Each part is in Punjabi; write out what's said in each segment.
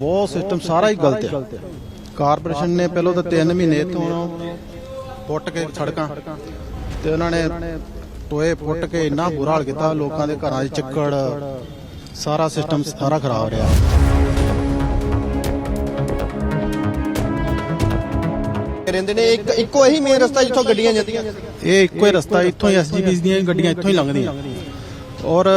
ਬਹੁਤ ਸਿਸਟਮ ਸਾਰਾ ਹੀ ਗਲਤ ਹੈ। ਕਾਰਪੋਰੇਸ਼ਨ ਨੇ ਪਹਿਲਾਂ ਤਾਂ 3 ਮਹੀਨੇ ਇੱਥੋਂ ਪੁੱਟ ਕੇ ਸੜਕਾਂ ਤੇ ਉਹਨਾਂ ਨੇ ਟੋਏ ਪੁੱਟ ਕੇ ਇੰਨਾ ਬੁਰਾ ਹਾਲ ਕੀਤਾ ਲੋਕਾਂ ਦੇ ਘਰਾਂ 'ਚ ਚੱਕੜ ਸਾਰਾ ਸਿਸਟਮ ਸਾਰਾ ਖਰਾਬ ਰਿਹਾ। ਰਹਿੰਦੇ ਨੇ ਇੱਕ ਇੱਕੋ ਇਹੀ ਮੇਨ ਰਸਤਾ ਜਿੱਥੋਂ ਗੱਡੀਆਂ ਜਾਂਦੀਆਂ। ਇਹ ਇੱਕੋ ਹੀ ਰਸਤਾ ਇੱਥੋਂ ਹੀ ਐਸਜੀਪੀਸ ਦੀਆਂ ਗੱਡੀਆਂ ਇੱਥੋਂ ਹੀ ਲੰਘਦੀਆਂ। ਔਰ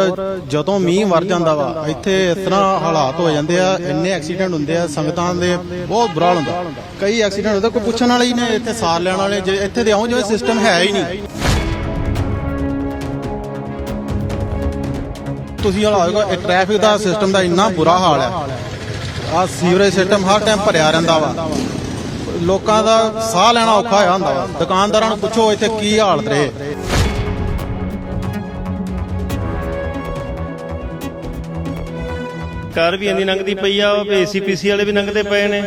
ਜਦੋਂ ਮੀਂਹ ਵਰ ਜਾਂਦਾ ਵਾ, ਇੱਥੇ ਇਸ ਤਰ੍ਹਾਂ ਹਾਲਾਤ ਹੋ ਜਾਂਦੇ ਆ, ਇੰਨੇ ਐਕਸੀਡੈਂਟ ਹੁੰਦੇ ਆ, ਸੰਗਤਾਂ ਦੇ ਬਹੁਤ ਬੁਰਾ ਹੁੰਦਾ। ਕਈ ਐਕਸੀਡੈਂਟ ਹੁੰਦੇ, ਕੋਈ ਪੁੱਛਣ ਵਾਲੇ ਹੀ ਨੇ, ਇੱਥੇ ਸਾਰ ਲੈਣ ਵਾਲੇ ਇੱਥੇ ਦੇ ਆਉਂ ਜਿਵੇਂ ਸਿਸਟਮ ਹੈ ਹੀ ਨਹੀਂ। ਤੁਸੀਂ ਹਾਲ ਹੋਏਗਾ ਇਹ ਟ੍ਰੈਫਿਕ ਦਾ ਸਿਸਟਮ ਦਾ ਇੰਨਾ ਬੁਰਾ ਹਾਲ ਹੈ ਆ ਸੀਵਰੇਜ ਸਿਸਟਮ ਹਰ ਟਾਈਮ ਭਰਿਆ ਰਹਿੰਦਾ ਵਾ। ਲੋਕਾਂ ਦਾ ਸਾਹ ਲੈਣਾ ਔਖਾ ਹੋਇਆ ਹੁੰਦਾ ਵਾ। ਦੁਕਾਨਦਾਰਾਂ ਨੂੰ ਪੁੱਛੋ, ਇੱਥੇ ਕੀ ਹਾਲਤ ਰਹੇ? ਕਾਰ ਵੀ ਇੰਨੀ ਲੰਘਦੀ ਪਈ ਆ ਏਸੀਪੀਸੀ ਵਾਲੇ ਵੀ ਲੰਘਦੇ ਪਏ ਨੇ।